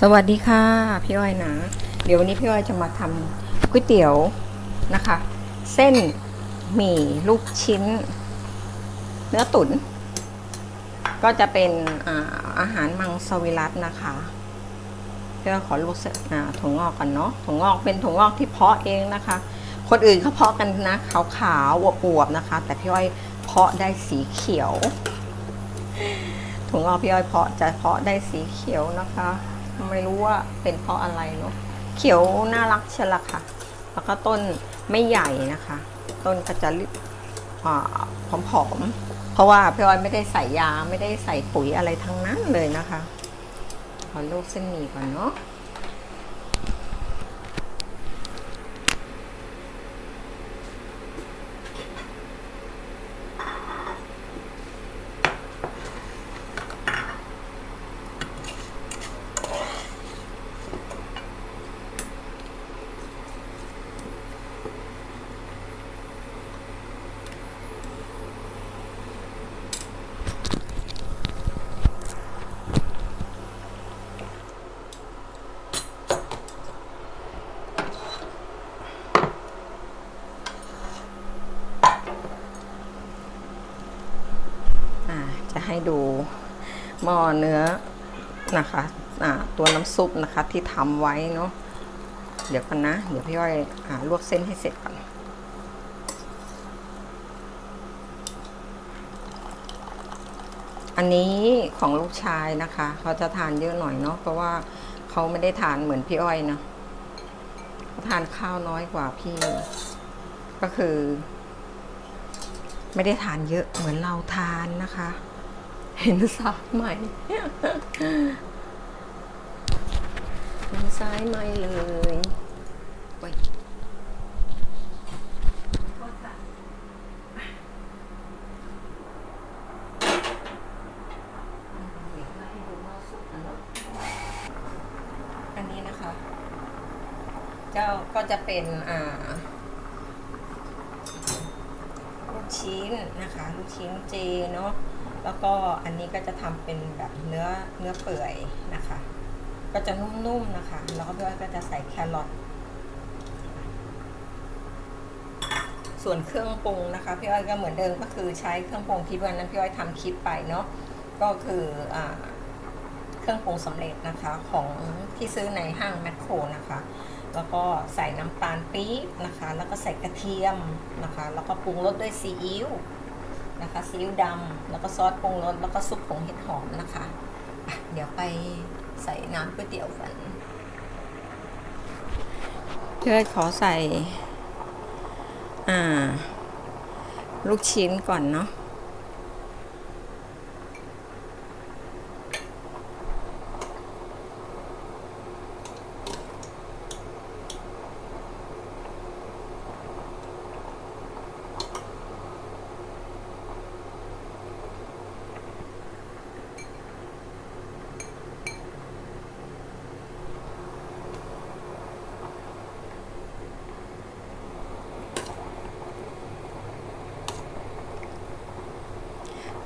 สวัสดีค่ะพี่อ้อยนะ เดี๋ยววันนี้พี่อ้อยจะมาทำก๋วยเตี๋ยวนะคะ เส้นหมี่ลูกชิ้น เนื้อตุ๋นก็จะเป็นอาอาหารมังสวิรัตนะคะพี่อ้อยขอลวกเส้นอ่าถั่วงอกก่อนเนาะถั่วงอกเป็นถั่วงอกที่เพาะเองนะคะ คนอื่นเขาเพาะกันนะขาวๆอวบๆนะคะ แต่พี่อ้อยเพาะได้สีเขียวถั่วงอกพี่อ้อยเพาะจะเพาะได้สีเขียวนะคะ ไม่รู้ว่าเป็นเพราะอะไรเนาะเขียวน่ารักเชละค่ะ แล้วก็ต้นไม่ใหญ่นะคะ ต้นก็จะริบผอมๆ เพราะว่าพี่อ้อยไม่ได้ใส่ยาไม่ได้ใส่ปุ๋ยอะไรทั้งนั้นเลยนะคะขอลูกเส้นหมี่ก่อนเนาะ ดูหม้อเนื้อนะคะตัวน้ำซุปนะคะที่ทำไว้เนาะเดี๋ยวกันนะ เดี๋ยวพี่อ้อยอ่าลวกเส้นให้เสร็จก่อนอันนี้ของลูกชายนะคะ เขาจะทานเยอะหน่อยเนาะเพราะว่าเขาไม่ได้ทานเหมือนพี่อ้อยนะเขาทานข้าวน้อยกว่าพี่ ก็คือ ไม่ได้ทานเยอะเหมือนเราทานนะคะ เห็นซ้ายไหมเห็นซ้ายไหมเลยโอ้ยอันนี้นะคะ เจ้าก็จะเป็นอ่าลูกชิ้นนะคะ ลูกชิ้นเจเนาะ แล้วก็อันนี้ก็จะทำเป็นแบบเนื้อเนื้อเปื่อยนะคะ ก็จะนุ่มๆนะคะ แล้วก็พี่อ้อยก็จะใส่แครอทส่วนเครื่องปรุงนะคะพี่อ้อยก็เหมือนเดิมก็คือใช้เครื่องปรุงที่วันนั้นพี่อ้อยทำคลิปไปเนาะก็คืออเครื่องปรุงสำเร็จนะคะของที่ซื้อในห้างแมคโครนะคะ แล้วก็ใส่น้ำตาลปี๊บนะคะ แล้วก็ใส่กระเทียมนะคะ แล้วก็ปรุงรสด้วยซีอิ๊ว ซีอิ๊วดำแล้วก็ซอสปรุงรสแล้วก็ซุปผงเห็ดหอมนะคะะเดี๋ยวไปใส่น้ำก๋วยเตี๋ยวกันเพื่อขอใส่ อ่า ลูกชิ้นก่อนเนาะ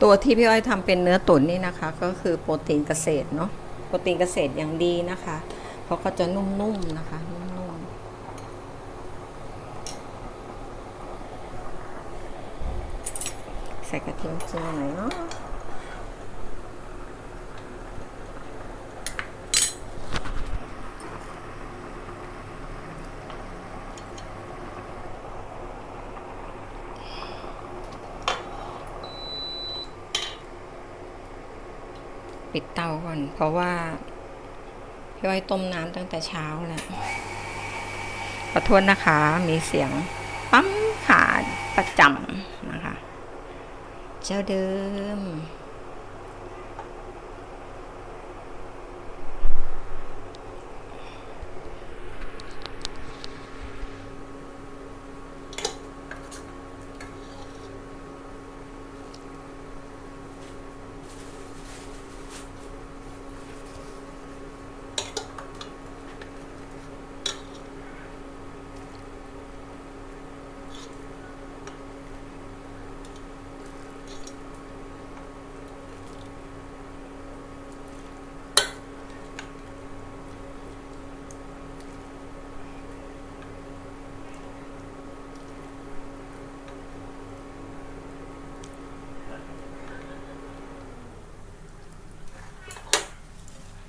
ตัวที่พี่อ้อยทำเป็นเนื้อตุ๋นนี่นะคะ ก็คือโปรตีนเกษตรเนาะโปรตีนเกษตรอย่างดีนะคะเพราะก็จะนุ่มๆนะคะนุ่มๆใส่กระเทียมเจียวหน่อยเนาะ ปิดเตาก่อน เพราะว่าพี่อ้อยต้มน้ำตั้งแต่เช้าแล้วขอโทษนะคะ มีเสียงปั๊มขาดประจำนะคะ เจ้าเดิม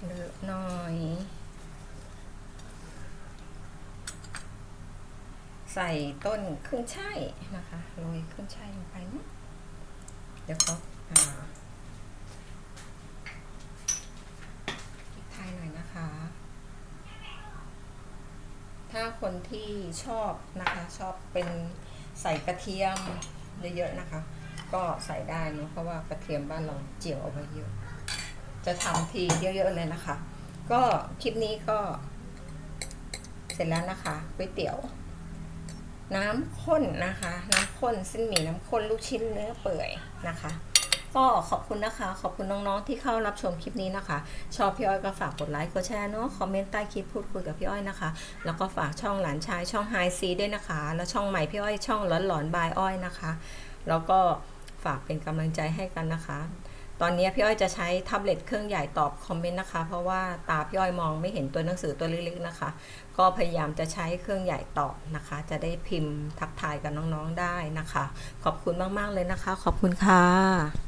เลอะหน่อย ใส่ต้นขึ้นช่ายนะคะโรยขึ้นช่ายลงไปนะเดี๋ยวเขาพริกไทยหน่อยนะคะ ถ้าคนที่ชอบนะคะ ชอบเป็นใส่กระเทียมเยอะๆนะคะ ก็ใส่ได้เนาะเพราะว่ากระเทียมบ้านเราเจียวเอาไว้เยอะ จะทำทีเยอะๆเลยนะคะ ก็คลิปนี้ก็ เสร็จแล้วนะคะก๋วยเตี๋ยว น้ำข้นนะคะ น้ำข้นเส้นหมี่น้ำข้นลูกชิ้นเนื้อเปื่อยนะคะก็ขอบคุณนะคะ ขอบคุณน้องๆที่เข้ารับชมคลิปนี้นะคะ ชอบพี่อ้อยก็ฝากกดไลค์กดแชร์เนาะคอมเมนต์ใต้คลิปพูดคุยกับพี่อ้อยนะคะ แล้วก็ฝากช่องหลานชายช่องไฮซีด้วยนะคะ แล้วช่องใหม่พี่อ้อยช่องหลอนหลอนบายอ้อยนะคะ แล้วก็ฝากเป็นกำลังใจให้กันนะคะ ตอนนี้พี่อ้อยจะใช้แท็บเล็ตเครื่องใหญ่ตอบคอมเมนต์นะคะ เพราะว่าตาพี่อ้อยมองไม่เห็นตัวหนังสือตัวเล็กๆนะคะ ก็พยายามจะใช้เครื่องใหญ่ตอบนะคะ จะได้พิมพ์ทักทายกับน้องๆได้นะคะ ขอบคุณมากๆเลยนะคะ ขอบคุณค่ะ